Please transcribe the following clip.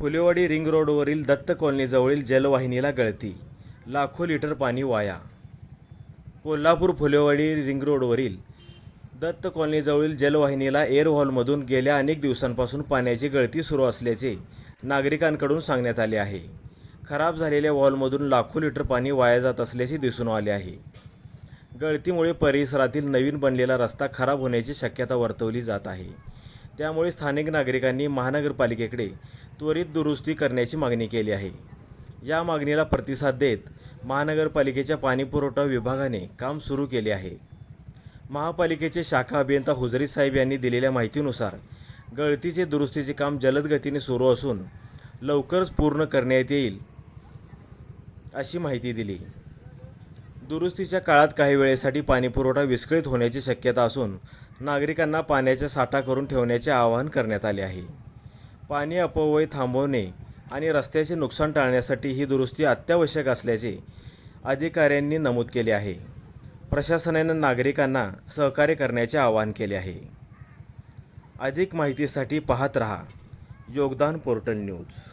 Phulewadi ring रोडवरील दत्त कॉलनीजवळील जलवाहिनीला गळती. लाखो लिटर पाणी वाया. कोल्हापूर फुलेवाडी रिंग रोडवरील दत्त कॉलनीजवळील जलवाहिनीला एअर हॉलमधून गेल्या अनेक दिवसांपासून पाण्याची गळती सुरू असल्याचे नागरिकांकडून सांगण्यात आले आहे. खराब झालेल्या वॉलमधून लाखो लिटर पाणी वाया जात असल्याचे दिसून आले आहे. गळतीमुळे परिसरातील नवीन बनलेला रस्ता खराब होण्याची शक्यता वर्तवली जात आहे. त्यामुळे स्थानिक नागरिकांनी महानगरपालिकेकडे त्वरित दुरुस्ती करण्याची मागणी केली आहे. या मागणीला प्रतिसाद देत महानगरपालिकेच्या पाणीपुरवठा विभागाने काम सुरू केले आहे. महापालिकेचे शाखा अभियंता हुजरी साहेब यांनी दिलेल्या माहितीनुसार गळतीचे दुरुस्तीचे काम जलद गतीने सुरू असून लवकरच पूर्ण करण्यात येईल अशी माहिती दिली. दुरुस्तीच्या काळात काही वेळेसाठी पाणीपुरवठा विस्कळीत होण्याची शक्यता असून नागरिकांना पाण्याचा साठा करून ठेवण्याचे आवाहन करण्यात आले आहे. पाणी अपव्यय थांबवणे आणि रस्त्याचे नुकसान टाळण्यासाठी ही दुरुस्ती अत्यावश्यक असल्याचे अधिकाऱ्यांनी नमूद केले आहे. प्रशासनानं नागरिकांना सहकार्य करण्याचे आवाहन केले आहे. अधिक माहितीसाठी पाहत रहा. योगदान पोर्टल न्यूज.